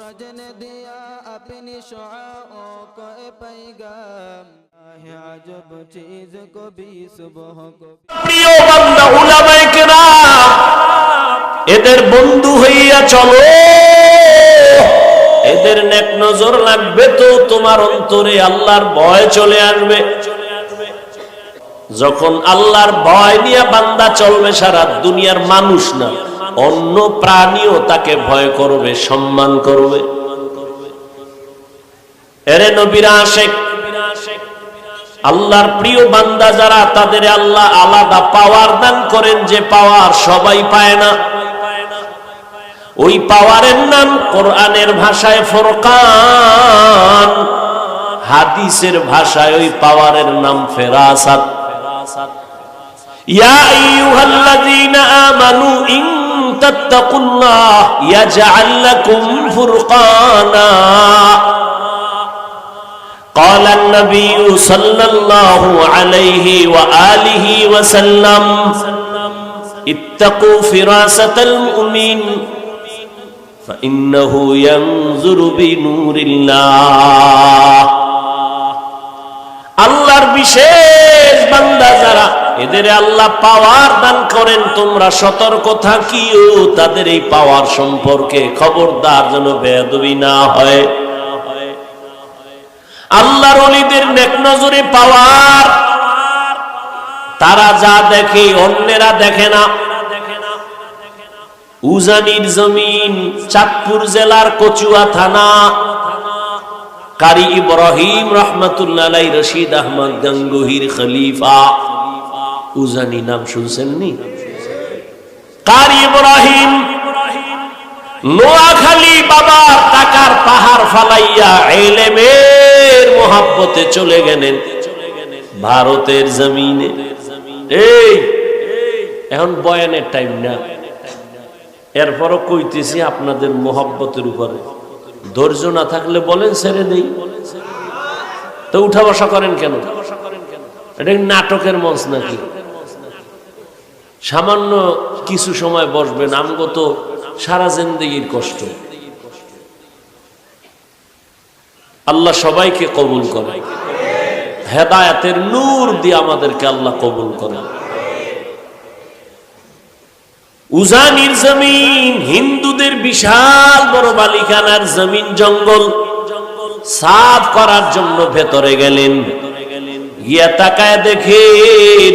রজন দিয়া আপনি শো কে পাইগাম আজব চিজ কবি সুবহ প্রিয় বান্দা, উলামায়ে কেরাম, এদের বন্ধু হইয়া চলো। এদের নেক নজর লাগবে তো তোমার অন্তরে আল্লাহর ভয় চলে আসবে। যখন আল্লাহর ভয় নিয়ে বান্দা চলবে, সারা দুনিয়ার মানুষ না। অন্য প্রাণীও তাকে ভয় করবে, সম্মান করবে। এরে নবীরা আল্লাহর প্রিয় বান্দা যারা, তাদের আল্লাহ আলাদা পাওয়ার দান করেন, যে পাওয়ার সবাই পায় না। ওই পাওয়ারের নাম কোরআনের ভাষায় ফরকান, হাদিসের ভাষায় ওই পাওয়ারের নাম ফেরাসাত। ইয়া আইয়ুহাল্লাযীনা আমানু ইন তাত্তাকুল্লাহ ইয়াজআল লাকুম ফুরকানা قال النبي صلى الله عليه وآله وسلم اتقوا فراسة المؤمن فإنه ينظر بنور الله আল্লাহর বিশেষ বান্দা যারা এদের আল্লাহ পাওয়ার দান করেন, তোমরা সতর্ক থাকিও, তাদের এই পাওয়ার সম্পর্কে খবরদার যেন বেয়াদবি না হয়। আল্লাহর অলিদের নেক নজরে পাওয়ার। তারা যা দেখে, অন্যেরা দেখে না। উজানির জমিন, চাঁদপুর জেলার কচুয়া থানা। কারি ইব্রাহিম রহমতুল্লাহ রশিদ আহমদ গঙ্গুহির খলিফা। উজানি নাম শুনছেন নি কারি ইব্রাহিম? নোয়াখালী বাবার টাকার পাহাড় ফালাইয়া এলেমের চলে গেলেন ভারতের জমিনে। এই, এখন বয়ানের টাইম না। এরপরও কইতেছি আপনাদের মোহাব্বতের উপরে। ধৈর্য না থাকলে বলেন ছেড়ে দেই। তো উঠা বসা করেন কেন? এটা নাটকের মঞ্চ নাকি? সামান্য কিছু সময় বসবেন আমগো তো সারা জিন্দগির কষ্ট। আল্লাহ সবাইকে কবুল করে হেদায়াতের নূর দিয়ে আমাদেরকে আল্লাহ কবুল করে উজানির জমিন, হিন্দুদের বিশাল বড় বালিকানার জমিন জঙ্গল। সাফ করার জন্য ভেতরে গেলেন। গিয়া তাকায় দেখেন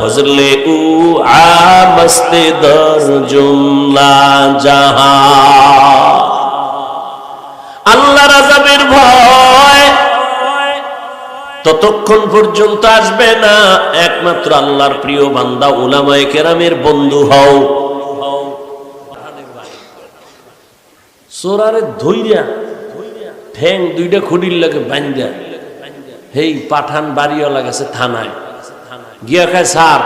ফজলে উ আমস্তে দর জুমলা জাহা আল্লাহ রাজাবের ভয়। ততক্ষণ পর্যন্ত আসবে না। একমাত্র আল্লাহর প্রিয় বান্দা উলামায় কেরামের বন্ধু হও। সোরারে ধইরা, ঠ্যাং দুইটা খুঁড়ির লাগে বান্ধা হেই, পাঠান বাড়িও লাগেছে থানায়। গিয়া খায় সার।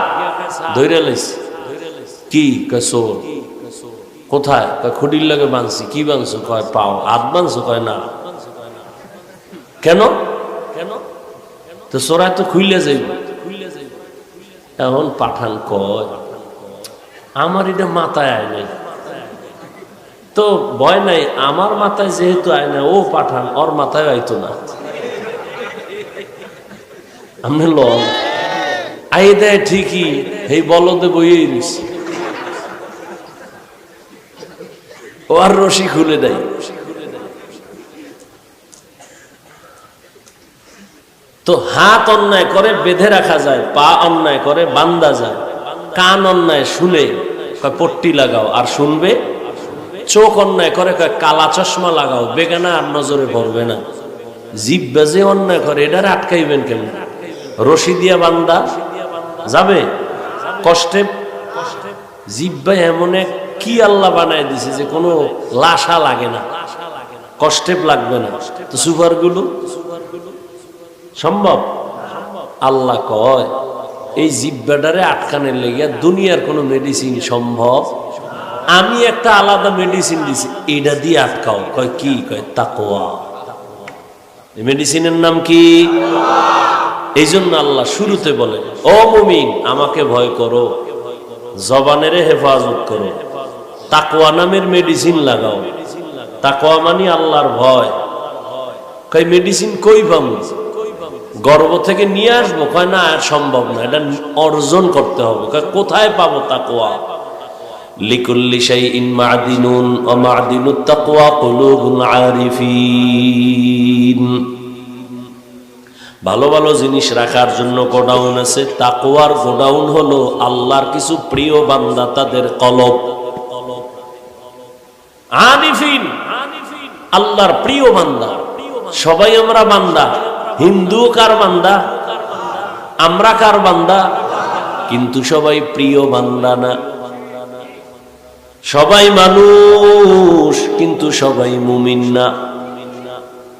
ধইরা লাইছে কি কোথায়? কয় খুঁটির লাগে বাঁধছি। কি বাঁধছো? কয় পাও। বাঁধছো? কয় না। কেন? কেন? তো তো খুইলে যাইব। এখন পাঠান কয়। আমার এটা মাথায় আয় নাই। তো ভয় নাই। আমার মাথায় যেহেতু আয় না ও পাঠান ওর মাথায় আইতো না। আমি লন আই দেয় ঠিকই এই বলদে বইয়েই রয়েছে ও আর রশি খুলে দেয়। তো হাত অন্যায় করে, বেঁধে রাখা যায়, পা অন্যায় করে, বান্দা যায়, কান অন্যায় শুনে পট্টি লাগাও, আর শুনবে? চোখ অন্যায় করে কালা চশমা লাগাও, বেগানা আর নজরে পড়বে না। জীব বেজে অন্যায় করে, এটার আটকাইবেন কেমন? রশি দিয়া বান্দা যাবে? কষ্টে? জিব্বা এমন এক কি আল্লাহ বানায় দিছে যে কোনো লাশা লাগে না। কষ্টে লাগবে না। তো সুপারগুলো সম্ভব? আল্লাহ কয় এই জিব্বাটারে আটকানের লেগে দুনিয়ার কোনো মেডিসিন সম্ভব? আমি একটা আলাদা মেডিসিন দিছি এটা দিয়ে আটকাও। কয় কি? কয় তাকোয়া মেডিসিনের নাম কি? এই জন্য আল্লাহ শুরুতে বলে, ও মুমিন, আমাকে ভয় করো। জবানেরে হেফাজত করো। তাকোয়া নামের মেডিসিন লাগাও। তাকোয়া মানে আল্লাহর ভয়। কই মেডিসিন কই পাবো? গর্ব থেকে নিয়ে আসব। কয়, না, আর সম্ভব না। এটা অর্জন করতে হবে। কোথায় পাবো তাকোয়া লিকুল্লি শাইইন মাদিনুন আরিফিন। ভালো ভালো জিনিস রাখার জন্য গোডাউন আছে। তাকওয়ার গোডাউন হলো আল্লাহর কিছু প্রিয় বান্দা, তাদের কলব। আরিফিন আল্লাহর প্রিয় বান্দা। সবাই আমরা বান্দা। হিন্দু কার বান্দা? আমরা কার বান্দা? কিন্তু সবাই প্রিয় বান্দা না। সবাই মানুষ, কিন্তু সবাই মুমিন না।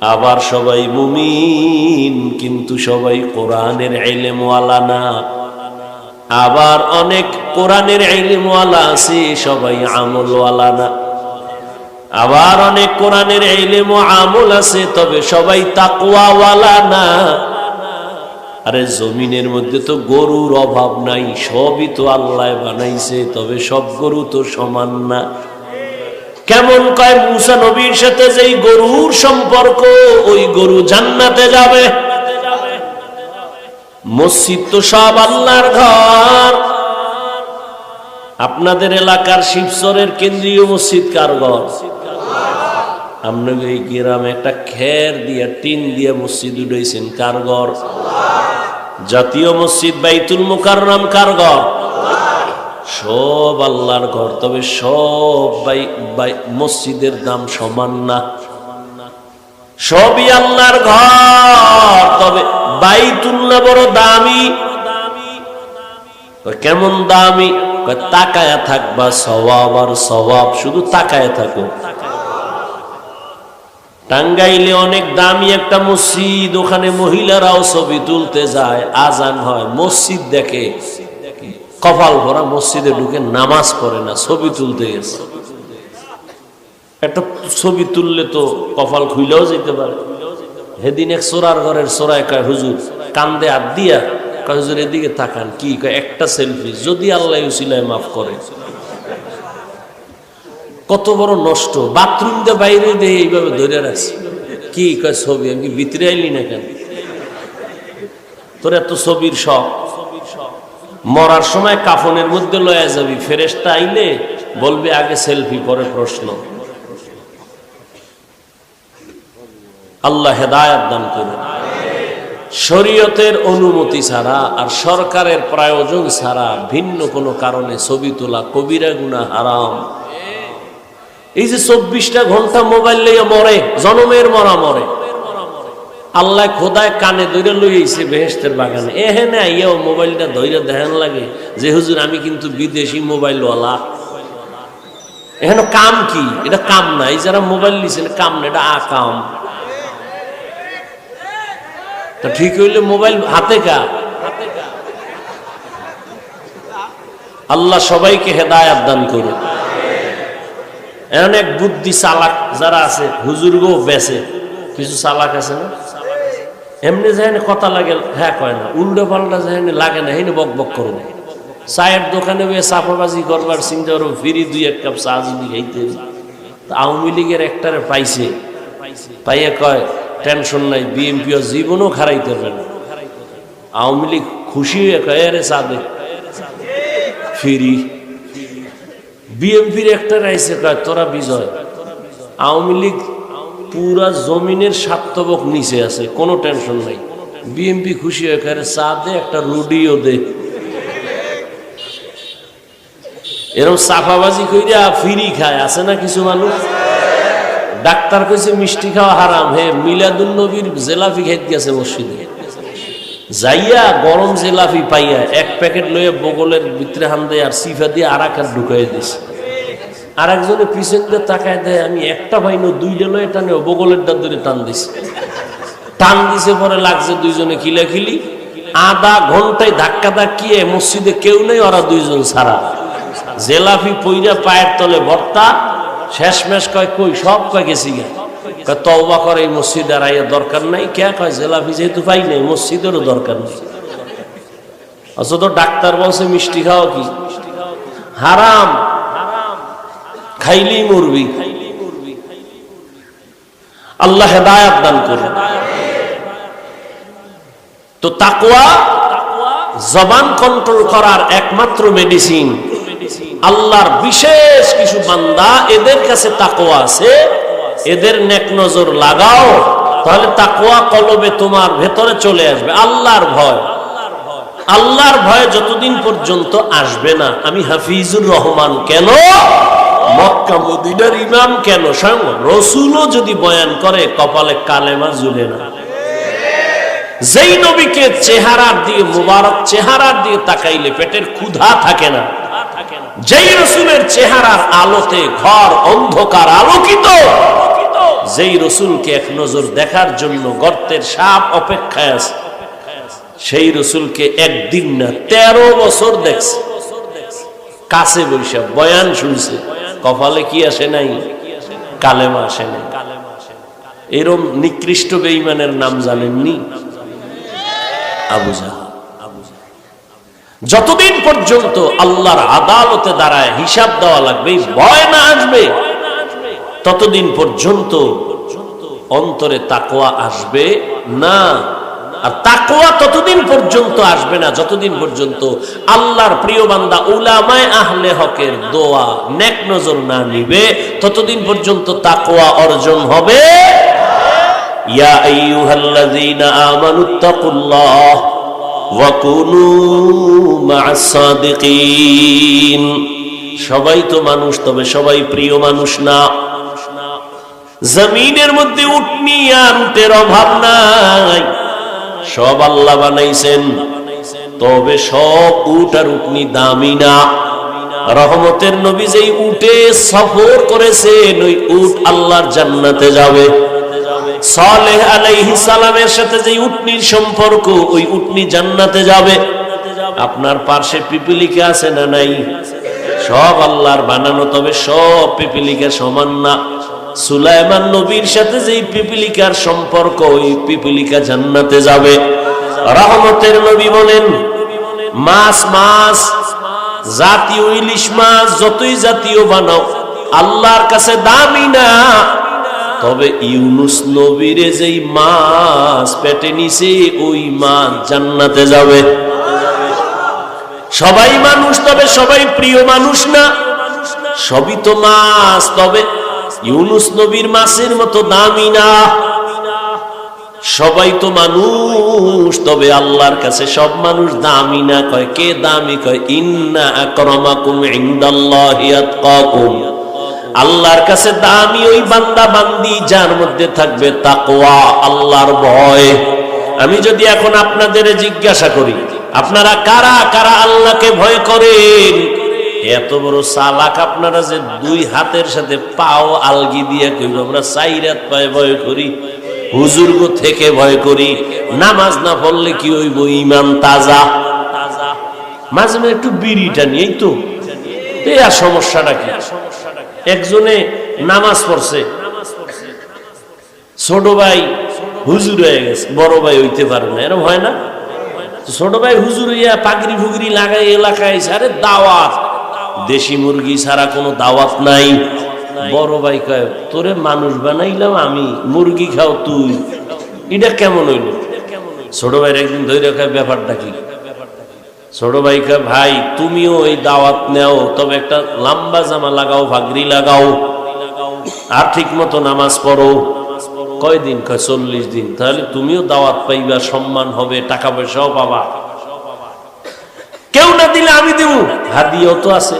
আবার সবাই মুমিন, কিন্তু সবাই কোরআনের এলেমওয়ালা না। আবার অনেক কোরআনের এলেমওয়ালা আছে, সবাই আমলওয়ালা না। আবার অনেক কোরআনের এলেম ও আমল আছে, তবে সবাই তাকুয়াওয়ালা না। আরে জমিনের মধ্যে তো গরুর অভাব নাই, সবই তো আল্লাহ বানাইছে, তবে সব গরু তো সমান না। কেমন কয় মুসা নবীর সাথে যেই গরুর সম্পর্ক, ওই গরু জান্নাতে যাবে। মসজিদ তো সব আল্লাহর ঘর। আপনাদের এলাকার শিবচরের কেন্দ্রীয় মসজিদ কার ঘর? আপনাকে এই গ্রামে একটা খের দিয়া, টিন দিয়া মসজিদ উঠেছেন কার ঘর? জাতীয় মসজিদ বাইতুল মুকাররম কার ঘর? সব আল্লাহর ঘর, তবে সব বাই বাই, মসজিদের দাম সমান না। সবই আল্লাহর ঘর, তবে বাইতুল্লাহ বড় দামি। কেমন দামি? কয় তাকায়া থাকবা সওয়াব, আর সওয়াব শুধু তাকায়া থাকো। টাঙ্গাইলে অনেক দামি একটা মসজিদ, ওখানে মহিলারাও ছবি তুলতে যায়, আজান হয়, মসজিদ দেখে। কপাল ভরা মসজিদে ঢুকে নামাজ পড়ে না, ছবি তুলতে গেছে। একটা ছবি তুললে তো কপাল খুইলেও যেতে পারে। সেদিন এক সোরার ঘরের সোরায় কয়, হুজুর, কান্দে আর দিয়া? কয়, হুজুর, এদিকে তাকান। কি? কয়, একটা সেলফি, যদি আল্লাহ উসিলায় মাফ করে। কত বড় নষ্ট, বাথরুম দিয়ে বাইরে দিয়ে এইভাবে ধরে রাখছি। কি? কয়, ছবি, আমি ভিতরে আইলি না কেন? তোর এত ছবির শখ। মরার সময় কাফনের মধ্যে লয়া যাবি ফেরেস্তা আইলে বলবে, আগে সেলফি পরে প্রশ্ন। আল্লাহ হেদায়াত দান করুন। শরীয়তের অনুমতি ছাড়া আর সরকারের প্রয়োজন ছাড়া ভিন্ন কোনো কারণে ছবি তোলা কবিরা গুণা হারাম। এই যে চব্বিশটা ঘণ্টা মোবাইল লইয়া মরে, জনমের মরা মরে। আল্লাহ খোদায় কানে ধরে লইছে বেহেস্তের বাগানে। এহেনে আইয়াও মোবাইলটা ধৈর্য দেখান লাগে যে, হুজুর, আমি কিন্তু বিদেশি মোবাইল ওয়ালা এখানে কাম কি? এটা কাম না, এই যারা মোবাইল নিছেন কাম না, এটা আকাম। তা ঠিক হইলে মোবাইল হাতে কা? আল্লাহ সবাইকে হেদায়াত দান করে করুন এক বুদ্ধি চালাক যারা আছে, হুজুর গো বেছে কিছু চালাক আছে না? এমনি যায়নি কথা লাগে হ্যাঁ কয় না। উল্টো পাল্টা যায়নি লাগে না হেনি বক বক করব চায়ের দোকানে বয়ে চাপাবাজি করবার চিন্তা করব ফিরি দুই এক কাপ চা যদি খাইতে। আওয়ামী লীগের একটারে পাইছে। পাইয়ে কয়, টেনশন নাই, বিএনপিও জীবনও খারাইতে পারবে না। আওয়ামী লীগ খুশি হয়ে কয় আরে চা দে। ফিরি। বিএনপির একটা রাইছে কয়, তোরা বিজয়। আওয়ামী লীগ পুরা জমিনের স্বার্থবক নিচে আছে, কোনো টেনশন নাই। বিএনপি খুশি হয়ে চা দে, একটা রুডিও দে। এরকম সাফাবাজি কইরা ফিরি খায়, আছে না কিছু মানুষ? ডাক্তার কইছে, মিষ্টি খাওয়া হারাম। হে মিলাদুল নবীর জেলাফি খাইতে গেছে মসজিদে। যাইয়া গরম জেলাফি পাইয়া এক প্যাকেট লইয়া বগলের ভিতরে হান দেয় আর সিফা দিয়ে আর এক ঢুকাই দিছে। আর একজনে পিছন তাকায় দেয়, আমি একটা পাইনো দুইটা লয়ে টানে বগলের দাঁত ধরে টান দিছি। টান দিছে পরে লাগছে দুইজনে খিলাখিলি। আধা ঘন্টায় ধাক্কা ধাক্কিয়ে মসজিদে কেউ নেই, ওরা দুইজন ছাড়া। জেলাফি পইরা পায়ের তলে ভর্তা, শেষমেশ কয়, কই, সব কয়, গেছি গা। তওবা করে, এই মসজিদ আর আইয়া দরকার নাই। কে কয়, জেলাফি যেহেতু পাই নাই, মসজিদেরও দরকার নেই। অথচ ডাক্তার বলছে, মিষ্টি খাওয়া কি? হারাম। খাইলেই মরবি। আল্লাহ হেদায়াত দান করে তো তাকুয়া জবান কন্ট্রোল করার একমাত্র মেডিসিন আল্লাহর বিশেষ কিছু বান্দা এদের কাছে তাকোয়া আছে। এদের নেক নজর লাগাও। তাহলে তাকোয়া কলবে তোমার ভেতরে চলে আসবে। আল্লাহর ভয়। আল্লাহর ভয় যতদিন পর্যন্ত আসবে না। আমি হাফিজুর রহমান কেন? মক্কা মদিনার ইমাম কেন? স্বয়ং রসুলও যদি বয়ান করে, কপালে কালেমা জুলে না। যেই নবীকে চেহারার দিয়ে, মুবারক চেহারার দিয়ে তাকাইলে পেটের ক্ষুধা থাকে না। যেই রসুলের চেহারার আলোতে ঘর অন্ধকার আলোকিত, যেই রসুলকে এক নজর দেখার জন্য গর্তের সাপ অপেক্ষায় আছে, সেই রসুলকে একদিন না, তেরো বছর দেখছে। কাছে বৈশা বয়ান শুনছে। কপালে কি আসে নাই? কালেমা আসে নাই। এরম নিকৃষ্ট বেঈমানের নাম জানেননি? যতদিন পর্যন্ত আল্লাহর আদালতে দাঁড়ায় হিসাব দেওয়া লাগবে, ভয় না আসবে, ততদিন পর্যন্ত অন্তরে তাকোয়া আসবে না। আর তাকোয়া ততদিন পর্যন্ত আসবে না, যতদিন পর্যন্ত আল্লাহর প্রিয় বান্দা উলামায় আহলে হকের দোয়া নেক নজর না নিবে, ততদিন পর্যন্ত তাকোয়া অর্জন হবে। ইয়া আইয়ুহাল্লাযীনা আমানুত্তাকুল্লাহ ওয়াকুনু মা'আস সাদিকিন। সবাই তো মানুষ, তবে সবাই প্রিয় মানুষ না। জমিনের মধ্যে আর উটের অভাব নাই। সব আল্লাহ বানাইছেন। তবে সব উট আর উটনি দামি না। রহমতের নবী যেই উটে সফর করেছেন, ওই উট আল্লাহর জান্নাতে যাবে। সালেহ আলাইহিস সালামের সাথে যে উটনির সম্পর্ক, ওই উটনি জান্নাতে যাবে। আপনার পার্শ্বে পিপিলিকা আছে না নাই? সব আল্লাহর বানানো, তবে সব পিপিলিকা সমান না। সুলাইমান নবীর সাথে যেই পিপিলিকার সম্পর্ক, ওই পিপিলিকা জান্নাতে যাবে। রহমতের নবী বলেন, মাছ মাছ, জাতীয় ইলিশ মাছ, যতই জাতীয় বানাও, আল্লাহর কাছে দামি না। তবে ইউনুস নবীরে যেই মাছ পেটে নিছে, ওই মাছ জান্নাতে যাবে। সবাই মানুষ, তবে সবাই প্রিয় মানুষ না? সবই তো মাছ, তবে ইউনুস নবীর মাছের মতো দামি না। সবাই তো মানুষ, তবে আল্লাহর কাছে সব মানুষ দামি না। কয়, কে দামি? কয়, ইন্না আকরামাকুম ইনদাল্লাহি আতকাকুম। আল্লাহর কাছে দামি ওই বান্দা বান্দি যার মধ্যে থাকবে তাকওয়া, আল্লাহর ভয়। আমি যদি এখন আপনাদের জিজ্ঞাসা করি, আপনারা কারা কারা আল্লাহকে ভয় করেন? এত বড় সালাক আপনারা যে দুই হাতের সাথে পাও আলগি দিয়ে কইব, আমরা সাইরাত পায়ে ভয় করি হুজুর্গ থেকে ভয় করি। নামাজ না পড়লে কি হইব? ইমান তাজা। মাঝে মাঝে একটু বিড়িটা নিয়েই তো। এই আর সমস্যাটা কি? একজনে নামাজ পড়ছে। ছোট ভাই হুজুর হয়ে গেছে, বড় ভাই হইতে পারে না, এরকম হয় না? ছোট ভাই হুজুর হইয়া পাগড়ি ফুগড়ি লাগাই এলাকায় আরে দাওয়াত দেশি মুরগি ছাড়া কোনো দাওয়াত নাই। বড় ভাই কয়, তোরে মানুষ বানাইলাম, আমি মুরগি খাও তুই। এটা কেমন হইল? ছোট ভাইয়ের একদিন ধৈর্য খায় ব্যাপারটা কি? ছোট ভাই কয়, ভাই, তুমিও এই দাওয়াত নেও, তবে একটা লম্বা জামা লাগাও, ভাগরি লাগাও, আর ঠিক মতো নামাজ পড়ো। কয়দিন? কয়, চল্লিশ দিন। তাহলে তুমিও দাওয়াত পাইবা, সম্মান হবে, টাকা পয়সাও পাবা। কেউ না দিলে আমি দেব। হাদিয়াও তো আছে।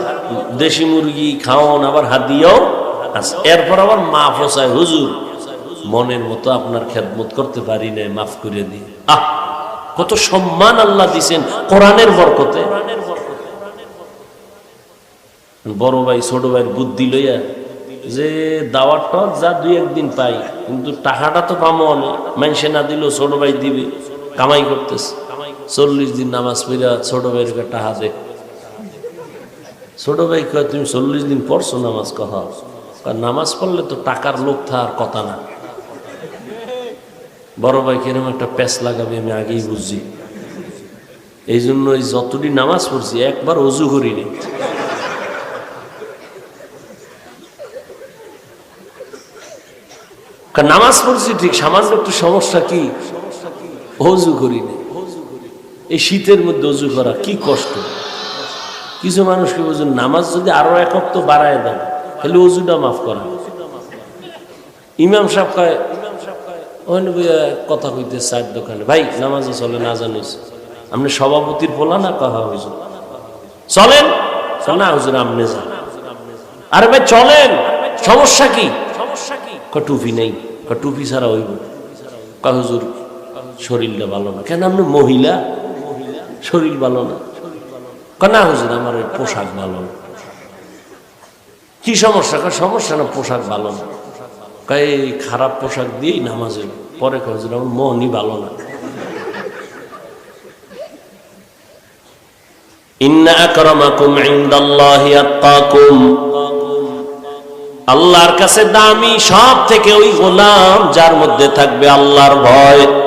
দেশি মুরগি খাওয়ান আবার হাদিয়াও আছে। এরপর আবার মাফ হোসায় হুজুর, মনের মতো আপনার খেদমত করতে পারি না মাফ করে দিয়ে আহ, কত সম্মান আল্লাহ দিছেন কোরআনের বরকতে। বড় ভাই, ছোট ভাইয়ের বুদ্ধি লইয়া যে দাওয়ার টক যা দুই একদিন পাই, কিন্তু টাকাটা তো পাবো অনেক মানুষে না দিলেও ছোট ভাই দিবে, কামাই করতেছে। চল্লিশ দিন নামাজ পড়া ছোট ভাইয়ের কাছে টাকা দে ছোট ভাই কয় তুমি চল্লিশ দিন পড়ছো নামাজ কয়, নামাজ পড়লে তো টাকার লোক থাকার কথা না। বড় ভাই কিরম একটা প্যাচ লাগাবে আমি আগেই বুঝছি। এই জন্য এই যতটি নামাজ পড়ছি একবার অজু করিনি। নামাজ পড়ছি ঠিক সামান্য একটু সমস্যা কি? অজু করিনি। এই শীতের মধ্যে অজু করা, কি কষ্ট? কিছু মানুষকে বুঝুন নামাজ যদি আরও একক তো বাড়ায় দেন, তাহলে অজুটা মাফ করা। ইমাম সাহেব কথা কইতে চার দোকানে, ভাই, নামাজে চলে না জানিস আপনি সভাপতির পোলা না কথা হুজুর? চলেন? চল না হুজুর আপনি যান আরে ভাই, চলেন। সমস্যা কি? সমস্যা কি টুপি নেই। টুপি ছাড়া হইব। হুজুর, শরীরটা ভালো না। কেন, আপনি মহিলা? শরীর ভালো না। না হুজুর, আমার ওই পোশাক ভালো না। কি সমস্যা? কয়, সমস্যা না, পোশাক ভালো না। এই খারাপ পোশাক দিয়েই নামাজে পরে হুজুর, আমার মনই ভালো না। আল্লাহর কাছে দামি সব থেকে ওই গোলাম যার মধ্যে থাকবে আল্লাহর ভয়।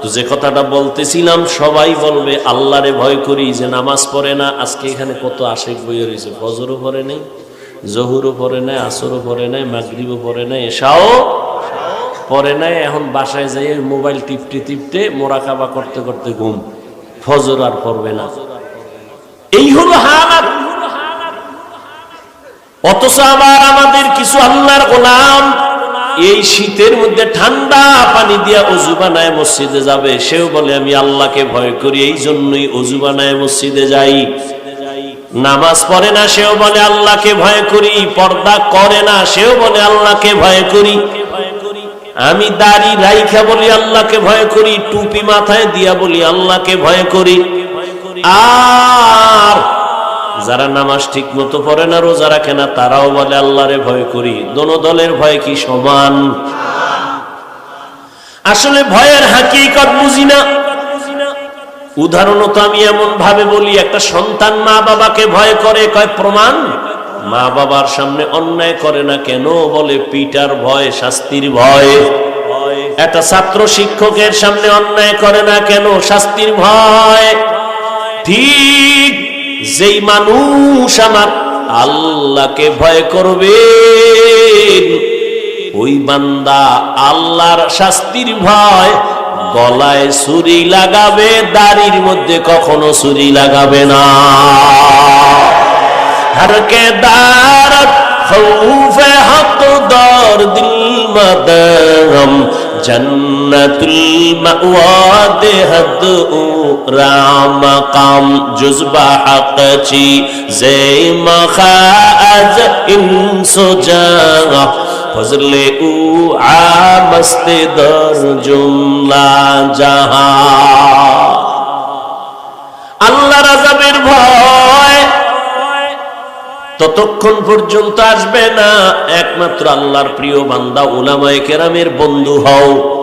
তো যে কথাটা বলতেছিলাম, সবাই বলবে, আল্লাহরে ভয় করি যে নামাজ পড়ে না, আজকে এখানে কত আশেক বই রয়েছে, ফজরও পড়ে নেই, জহুরও পড়ে নাই, আসরও পড়ে নাই, মাগরিবও পড়ে নাই, এসাও পরে নাই, এখন বাসায় যাই মোবাইল টিপতে টিপতে মোরাকাবা করতে করতে ঘুম, ফজর আর পড়বে না। এই হলো হালাত অথচ আবার আমাদের কিছু আল্লাহর গোলাম এই শীতের মধ্যে ঠান্ডা পানি দিয়া অজু বানায় মসজিদে যাবে। সেও বলে, আমি আল্লাহকে ভয় করি এই জন্যই অজু বানায় মসজিদে যাই। নামাজ পড়ে না, সেও বলে, আল্লাহকে ভয় করি। পর্দা করে না, সেও বলে, আল্লাহকে ভয় করি। আমি দাড়ি রাইখা বলি, আল্লাহকে ভয় করি। টুপি মাথায় দিয়া বলি, আল্লাহকে ভয় করি। আর যারা নামাজ ঠিক মতো পড়ে না, রোজা রাখে না, তারাও বলে, আল্লাহরে ভয় করি। দোনো দলের ভয় কি সমান? আসলে ভয়ের হাকিকত বুঝি না। উদাহরণত আমি এমন ভাবে বলি, একটা সন্তান মা বাবাকে ভয় করে, কয়, প্রমাণ? মা বাবার সামনে অন্যায় করে না কেন? বলে, পিটার ভয়, শাস্তির ভয়। একটা ছাত্র শিক্ষকের সামনে অন্যায় করে না কেন? শাস্তির ভয়। ঠিক যেই মানুষ আমার আল্লাহকে ভয় করবে, ওই বান্দা আল্লাহর শাস্তির ভয় গলায় ছুরি লাগাবে, দাড়ির মধ্যে কখনো ছুরি লাগাবে না। হারকে দাঁড় খৌফে দর দিল জন্নতুল রাম কাম জুজবা হকচি জে মজ আজ ফজলে উ আস্তে দর জুমলা জাহা। আল্লাহ রাজাবের ভয় ততক্ষণ পর্যন্ত আসবে না। একমাত্র আল্লাহর প্রিয় বান্দা ওলামায় কেরামের বন্ধু হও।